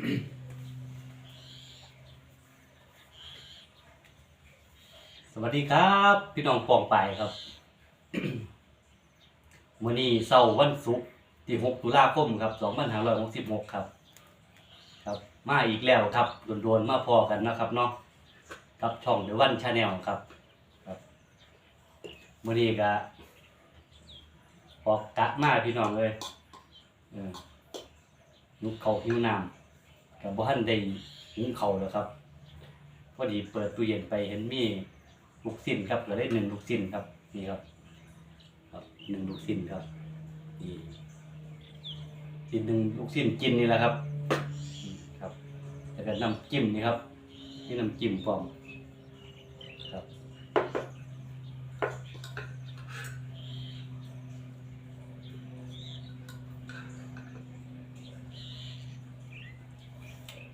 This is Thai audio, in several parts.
สวัสดีครับ พี่น้องปองไปครับมื้อนี้เช้าวันศุกร์ที่ 6 ตุลาคมครับ2566 ครับ ครับ มาอีกแล้วครับโดนๆมาพอกันนะครับเนาะกับช่อง The One Channel ครับครับมื้อนี้ก็ออกกะมาพี่น้องเลยเออลุกเขาหิวน้ำ กับบ้านได้หุงเขาแล้วครับ พอดีเปิดตู้เย็นไปเห็นมีลูกสิ้นครับเหลือได้หนึ่งลูกสิ้นครับนี่ครับ ครับหนึ่งลูกสิ้นครับนี่กินหนึ่งลูกสิ้นกินนี่แหละครับ ครับแล้วก็น้ำจิ้มนี่ครับนี่น้ำจิ้มฟอม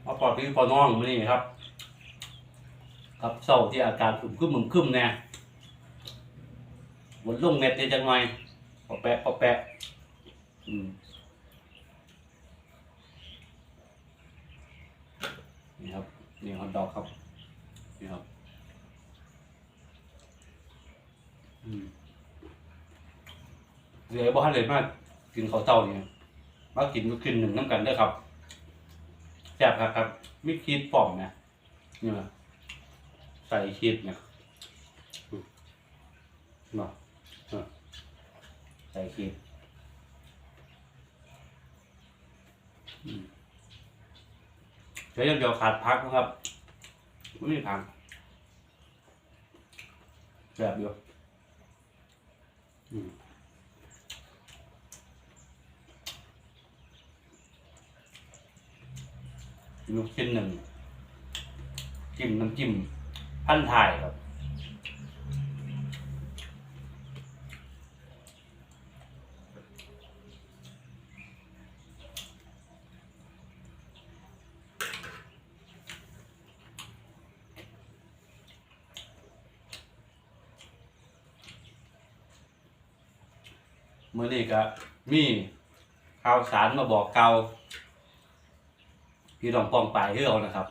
มาปอดพี่ปอน้องมานี่ครับ ครับเศร้าที่อาการขึ้นขึ้นมึงขึ้นแน่บนลุ่มเม็ดเนี่ยจังหน่อยปอแปะปอแปะ อืมนี่ครับนี่ฮอตดอกครับนี่ครับอืมเหลือบ้านเลยมากกินข้าวเต้านี่มากินก็กินหนึ่งน้ำกันเด้ครับ แซ่บครับครับไม่คิดป่อมนะนี่นะใส่ชีสเนี่ยอืมเนาะใส่ชีสอืมเดี๋ยวเดี๋ยวขาดพักนะครับไม่มีพักแบบเดียวอืม ลูกชิ้นหนึ่งจิ้มน้ำจิ้มพันถ่ายครับเมื่อนี้ก็มีข่าวสารมาบอกเกล่า พี่รองปองปลายให้เรานะครับ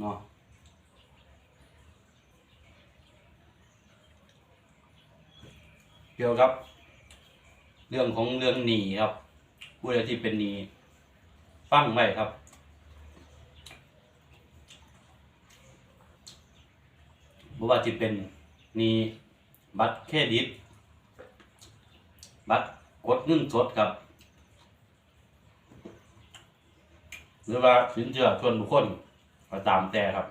เนาะเกี่ยวกับ เรื่องของเรื่องหนีครับผู้ใดที่เป็นหนีฟังไว้ครับ บ่ว่าจะเป็นหนีบัตรเครดิต บัตรกดเงินสดครับ หรือว่าสินเชื่อส่วนบุคคลก็ตามแต่ครับ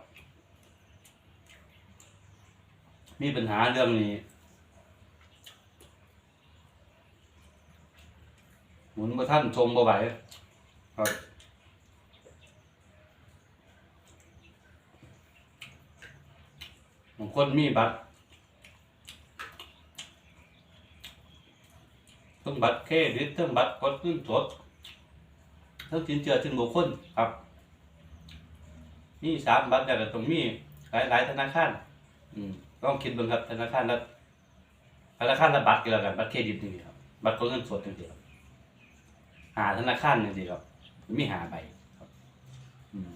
มีปัญหาเรื่องนี้หมุนมาท่านชมบ่ไหวครับบางคนมีบัตรทั้งบัตรเครดิตทั้งบัตรกดเงินสด ทั้งสินเชื่อถึงบุคคลครับมีสามบัตรแต่ต้องมีหลายหลายธนาคารอืมต้องคิดเบิ่งครับธนาคารละธนาคารละบัตรก็แล้วกันบัตรเครดิตนี่ครับบัตรกดเงินสดนี่ครับหาธนาคารนี่สิครับมีหาใบครับอืม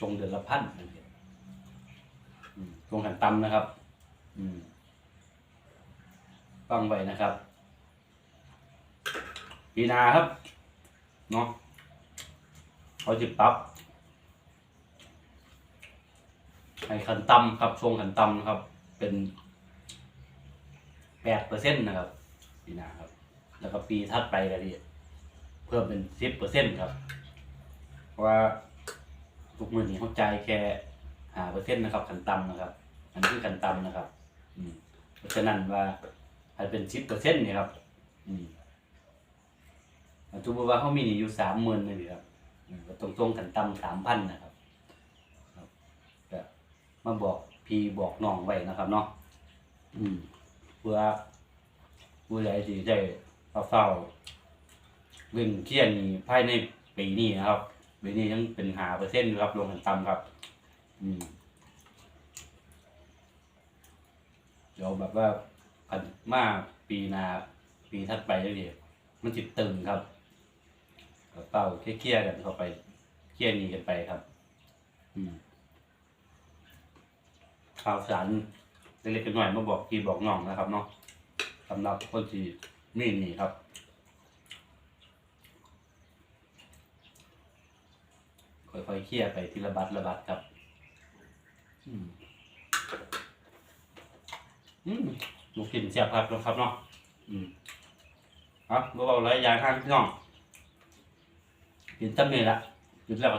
จงเดือนละพันนั่นเองอืมจงหันตำนะครับ อืมฟังไว้นะครับปีนาครับเนาะ เขาจะปรับให้ขันตำครับทรงขันตำครับเป็นแปดเปอร์เซ็นต์นะครับปีหนาครับ แล้วก็ปีถัดไปก็ดีเพิ่มเป็นสิบเปอร์เซ็นต์ครับ เพราะว่าทุกมือนี้เขาใจแค่หาเปอร์เซ็นต์นะครับขันต่ำนะครับ อันนี้คือขันต่ำนะครับ อืมเพราะฉะนั้นว่าให้เป็นสิบเปอร์เซ็นต์นี่ครับ อืมทุกมือว่าเขามีนี้อยู่สามหมื่นนี่ครับ ก็ตรงตรงๆขันต่ำสามพันนะครับครับก็มาบอกพี่บอกน้องไว้นะครับเนาะอืมเพื่อผู้ใดที่ได้เฝ้าๆเรื่องเครียดนี่ภายในปีนี้นะครับปีนี้ยังเป็นหาเปอร์เซ็นต์ครับลงกันต่ำครับ อืมเดี๋ยวแบบว่าพันมาปีหนาปีถัดไปเรื่อยๆมันจิตตึงครับ เป๋าเครียดๆกันเข้าไปเคลียนี้กันไปครับ อืมข่าวสารเล็กๆน้อยๆมาบอกพี่บอกน้องนะครับเนาะสำหรับคนที่มีนี้ครับค่อยๆเคลียไปทีละบัตรละบัตครับ อืมอืมลูกกินเสียบครับนะครับเนาะ อืมครับบ่เบาๆหลายอย่างทางพี่น้อง กินตั้มนี่ละกินแล้วก็